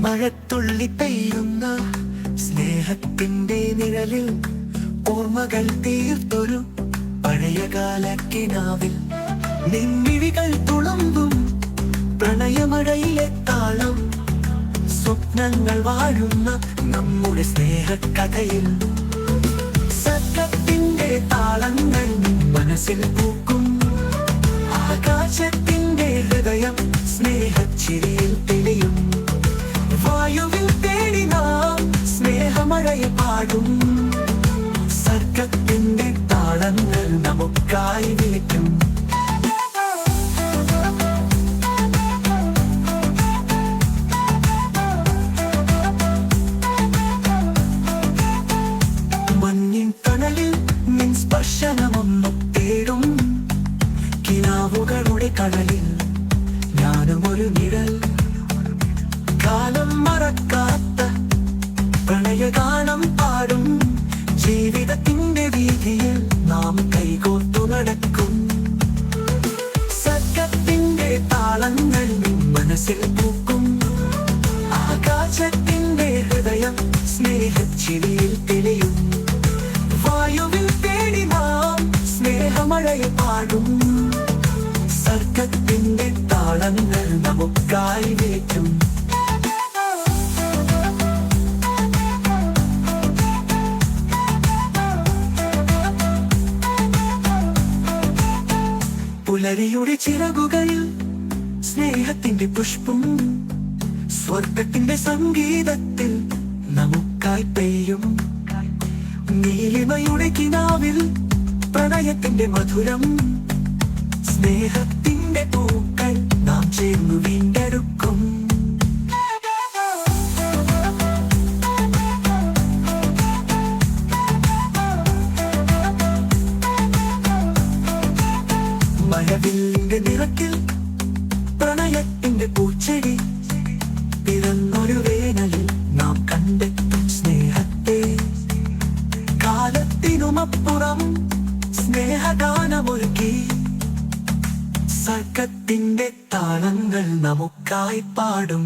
മഴത്തുള്ളി പെയ്യുന്ന സ്നേഹത്തിന്റെ നിഴലിൽ ഓർമ്മകൾ തീർത്തൊരു പഴയ കാലക്കിനാവിൽ. നിന്നിഴികൾ തുളുമ്പും പ്രണയമഴയിലെ താളം. സ്വപ്നങ്ങൾ വാഴുന്ന നമ്മുടെ സ്നേഹക്കഥയിൽ. സക്കത്തിന്റെ താളങ്ങൾ മനസ്സിൽ പൂക്കും. ആകാശത്തിന്റെ ഹൃദയം സ്നേഹ സ്നേഹമഴയെ പാടും സർഗത്തിന്റെ താളങ്ങൾ നമുക്കായി വിളിക്കും. മഞ്ഞിൻ തണലിൽ നിൻ സ്പർശനമൊന്നു തേടും. കിനാവുകളുടെ കടലിൽ ഞാനും ഒരു നിഴൽ. കാലം നിൻ മനസ്സിൽ പൂക്കും ആകാശത്തിന്റെ ഹൃദയം സ്നേഹച്ചിരിയിൽ തെളിയും വായുവിൽ തേടി നാം സ്നേഹമഴയെ പാടും സർഗത്തിന്റെ താളങ്ങൾ നമുക്കായി വേറ്റും. പുലരിയുടെ ചിറകുകളിൽ സ്നേഹത്തിന്റെ പുഷ്പം സ്വർഗത്തിന്റെ സംഗീതത്തിൽ നമുക്കായി പെയ്യും. നീലിമയുടെ കിനാവിൽ പ്രണയത്തിന്റെ മധുരം സ്നേഹത്തിന്റെ പൂക്കൾ നാം ചേർന്നു വീണ്ടെടുക്കും. മഴവില്ല സ്നേഹഗാനമൊരുക്കി സർഗത്തിന്റെ താളങ്ങൾ നമുക്കായി പാടും.